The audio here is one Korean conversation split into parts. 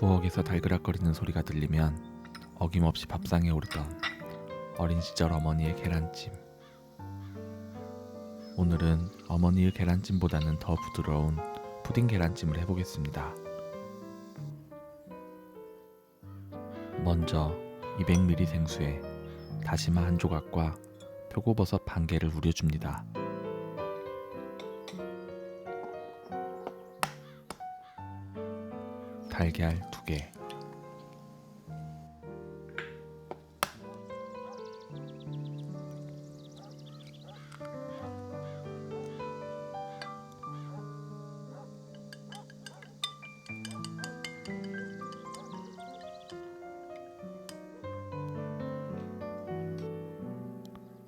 부엌에서 달그락거리는 소리가 들리면 어김없이 밥상에 오르던 어린 시절 어머니의 계란찜. 오늘은 어머니의 계란찜보다는 더 부드러운 푸딩 계란찜을 해보겠습니다. 먼저 200ml 생수에 다시마 한 조각과 표고버섯 반 개를 우려줍니다. 달걀 2개.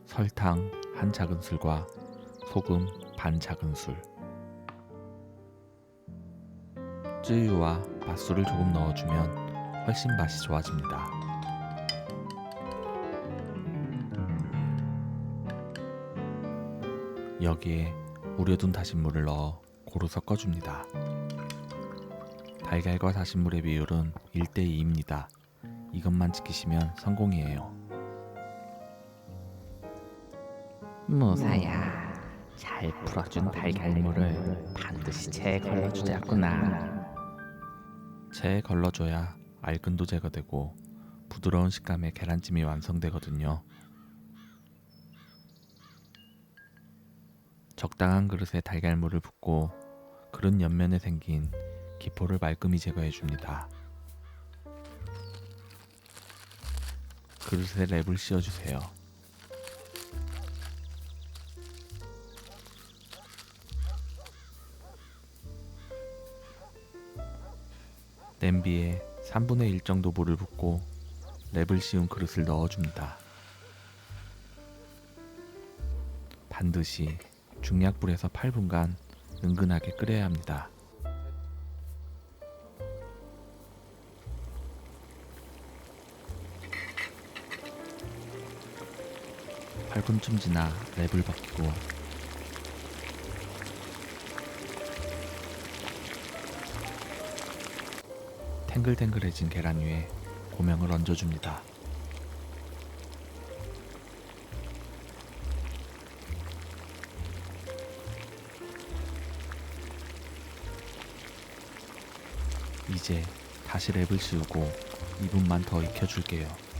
설탕 한 작은술과 소금 반 작은술. 쯔유와 맛술을 조금 넣어주면 훨씬 맛이 좋아집니다. 여기에 우려둔 다신물을 넣어 고루 섞어줍니다. 달걀과 다신물의 비율은 1대2입니다. 이것만 지키시면 성공이에요. 무사야 잘 풀어준 달걀물을 반드시 채에 걸러주자꾸나 체에 걸러줘야 알근도 제거되고 부드러운 식감의 계란찜이 완성되거든요. 적당한 그릇에 달걀물을 붓고 그릇 옆면에 생긴 기포를 말끔히 제거해 줍니다. 그릇에 랩을 씌워주세요. 냄비에 3분의 1 정도 물을 붓고 랩을 씌운 그릇을 넣어줍니다. 반드시 중약불에서 8분간 은근하게 끓여야 합니다. 팔분쯤 지나 랩을 벗기고 탱글탱글해진 계란 위에 고명을 얹어줍니다. 이제 다시 랩을 씌우고 2분만 더 익혀줄게요.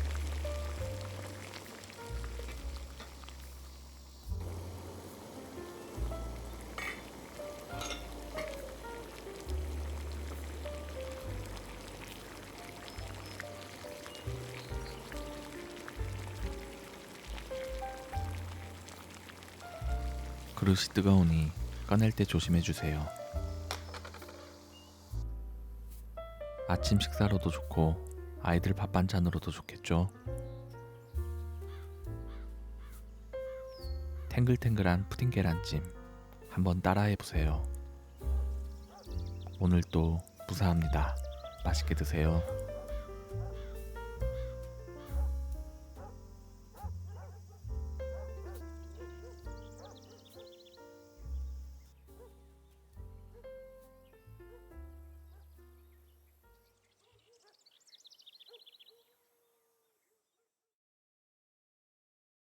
그릇이 뜨거우니 꺼낼 때 조심해 주세요. 아침 식사로도 좋고 아이들 밥 반찬으로도 좋겠죠. 탱글탱글한 푸딩 계란찜 한번 따라해 보세요. 오늘도 무사합니다. 맛있게 드세요.